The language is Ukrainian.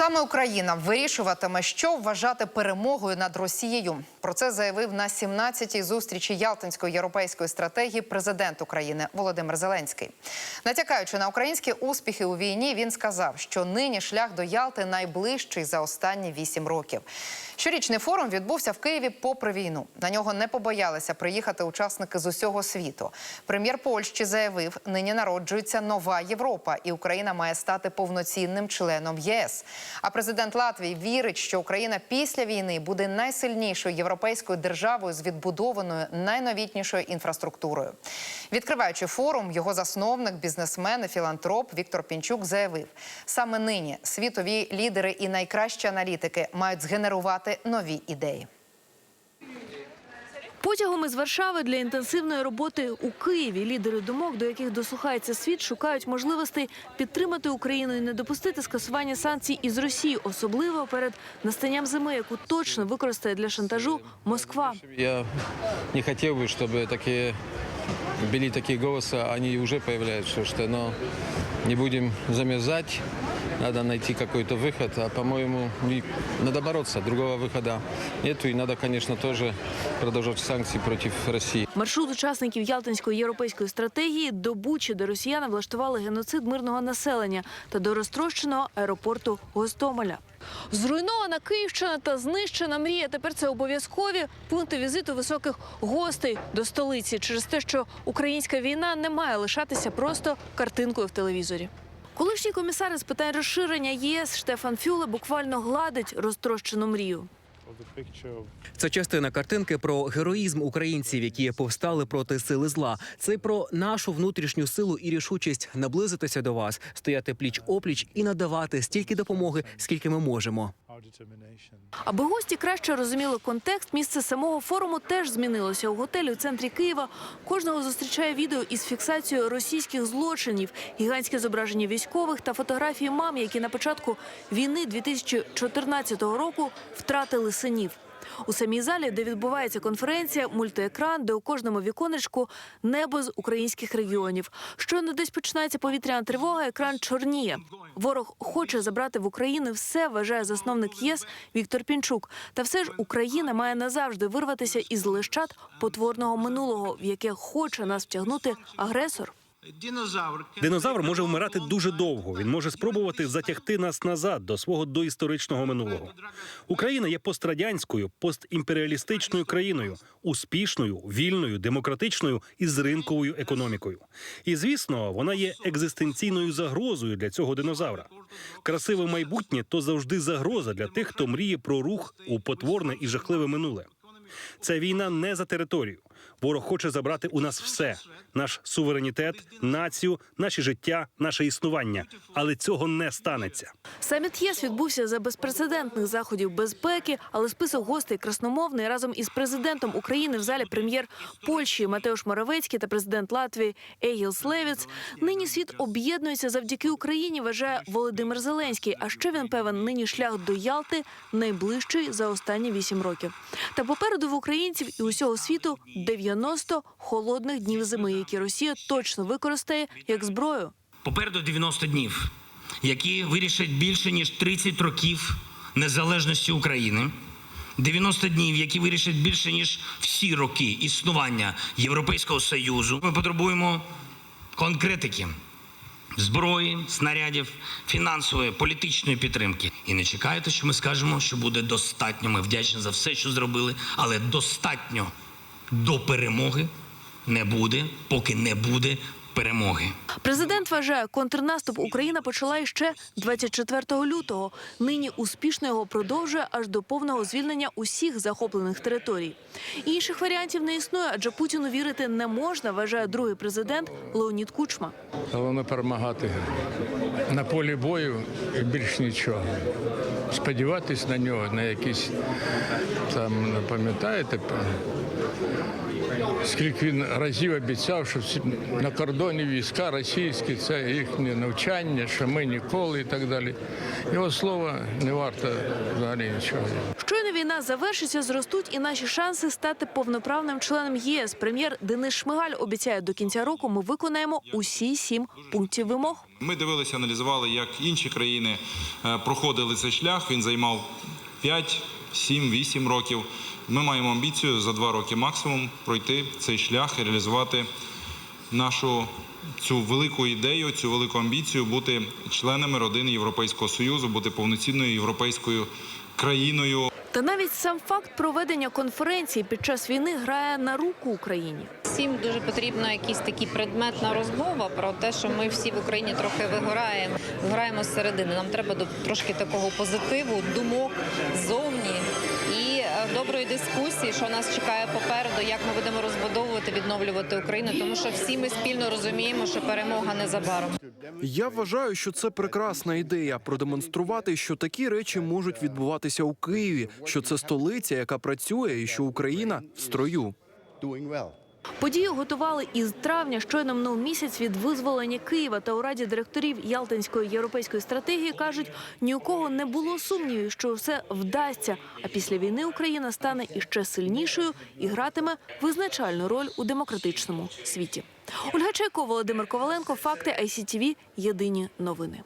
Саме Україна вирішуватиме, що вважати перемогою над Росією. Про це заявив на 17-й зустрічі Ялтинської європейської стратегії президент України Володимир Зеленський. Натякаючи на українські успіхи у війні, він сказав, що нині шлях до Ялти найближчий за останні вісім років. Щорічний форум відбувся в Києві попри війну. На нього не побоялися приїхати учасники з усього світу. Прем'єр Польщі заявив, нині народжується нова Європа, і Україна має стати повноцінним членом ЄС. А президент Латвії вірить, що Україна після війни буде найсильнішою європейською державою з відбудованою найновітнішою інфраструктурою. Відкриваючи форум, його засновник, бізнесмен і філантроп Віктор Пінчук заявив: саме нині світові лідери і найкращі аналітики мають згенерувати нові ідеї. Потягом із Варшави для інтенсивної роботи у Києві лідери думок, до яких дослухається світ, шукають можливостей підтримати Україну і не допустити скасування санкцій із Росії, особливо перед настанням зими, яку точно використає для шантажу Москва. Я не хотел бы, чтобы такие были такие голоса, они уже появляются, что но не будем замерзать, надо найти какой-то выход, а по-моему надо бороться, другого выхода нету, и надо, конечно, тоже продолжать санкции против России. Маршрут учасників Ялтинської європейської стратегії до Бучі, де росіяни влаштували геноцид мирного населення та до розтрощеного аеропорту Гостомеля. Зруйнована Київщина та знищена мрія. Тепер це обов'язкові пункти візиту високих гостей до столиці через те, що українська війна не має лишатися просто картинкою в телевізорі. Колишній комісар з питань розширення ЄС Штефан Фюле буквально гладить розтрощену мрію. Це частина картинки про героїзм українців, які повстали проти сили зла. Це про нашу внутрішню силу і рішучість наблизитися до вас, стояти пліч опліч і надавати стільки допомоги, скільки ми можемо. Аби гості краще розуміли контекст, місце самого форуму теж змінилося. У готелі у центрі Києва кожного зустрічає відео із фіксацією російських злочинів, гігантське зображення військових та фотографії мам, які на початку війни 2014 року втратили синів. У самій залі, де відбувається конференція, мультиекран, де у кожному віконечку небо з українських регіонів. Щойно десь починається повітряна тривога, екран чорніє. Ворог хоче забрати в України все, вважає засновник ЄС Віктор Пінчук. Та все ж Україна має назавжди вирватися із лищат потворного минулого, в яке хоче нас втягнути агресор. Динозавр може вмирати дуже довго. Він може спробувати затягти нас назад до свого доісторичного минулого. Україна є пострадянською, постімперіалістичною країною, успішною, вільною, демократичною і з ринковою економікою. І звісно, вона є екзистенційною загрозою для цього динозавра. Красиве майбутнє то завжди загроза для тих, хто мріє про рух у потворне і жахливе минуле. Ця війна не за територію. Ворог хоче забрати у нас все: наш суверенітет, націю, наші життя, наше існування. Але цього не станеться. Саміт ЄС відбувся за безпрецедентних заходів безпеки, але список гостей красномовний разом із президентом України в залі прем'єр Польщі Матеуш Моравецький та президент Латвії Егіл Слевіц. Нині світ об'єднується завдяки Україні. Вважає Володимир Зеленський. А ще він певен, нині шлях до Ялти найближчий за останні вісім років. Та попереду в українців і усього світу 90 холодних днів зими, які Росія точно використає як зброю. Попереду 90 днів, які вирішать більше ніж 30 років незалежності України. 90 днів, які вирішать більше ніж всі роки існування Європейського союзу. Ми потребуємо конкретики, зброї, снарядів, фінансової, політичної підтримки. І не чекайте, що ми скажемо, що буде достатньо. Ми вдячні за все, що зробили, але достатньо до перемоги не буде, поки не буде перемоги. Президент вважає, контрнаступ Україна почала іще 24 лютого. Нині успішно його продовжує аж до повного звільнення усіх захоплених територій. Інших варіантів не існує, адже Путіну вірити не можна, вважає другий президент Леонід Кучма. Головне перемагати на полі бою і більш нічого. Сподіватись на нього, на якісь там, не пам'ятаєте, скільки він разів обіцяв, що всі на кордоні війська російські, це їхнє навчання, що ми ніколи і так далі. Його слова не варто взагалі нічого. Щойно війна завершиться, зростуть і наші шанси стати повноправним членом ЄС. Прем'єр Денис Шмигаль обіцяє, до кінця року ми виконаємо усі сім пунктів вимог. Ми дивилися, аналізували, як інші країни е, проходили цей шлях. Він займав 5, 7, 8 років. Ми маємо амбіцію за два роки максимум пройти цей шлях і реалізувати нашу цю велику ідею, цю велику амбіцію бути членами родини Європейського союзу, бути повноцінною європейською країною. Та навіть сам факт проведення конференції під час війни грає на руку Україні. Всім дуже потрібна якийсь такий предметна розмова про те, що ми всі в Україні трохи вигораємо, вигораємо зсередини. Нам треба до- трошки такого позитиву, думок ззовні і е, доброї дискусії, що нас чекає попереду, як ми будемо розбудовувати, відновлювати Україну, тому що всі ми спільно розуміємо, що перемога незабаром. Я вважаю, що це прекрасна ідея продемонструвати, що такі речі можуть відбуватися у Києві, що це столиця, яка працює, і що Україна в строю. Подію готували із травня, щойно минув місяць від визволення Києва. Та у раді директорів Ялтинської європейської стратегії кажуть, ні у кого не було сумнівів, що все вдасться. А після війни Україна стане іще сильнішою і гратиме визначальну роль у демократичному світі. Ольга Чайко, Володимир Коваленко, факти ICTV, Єдині новини.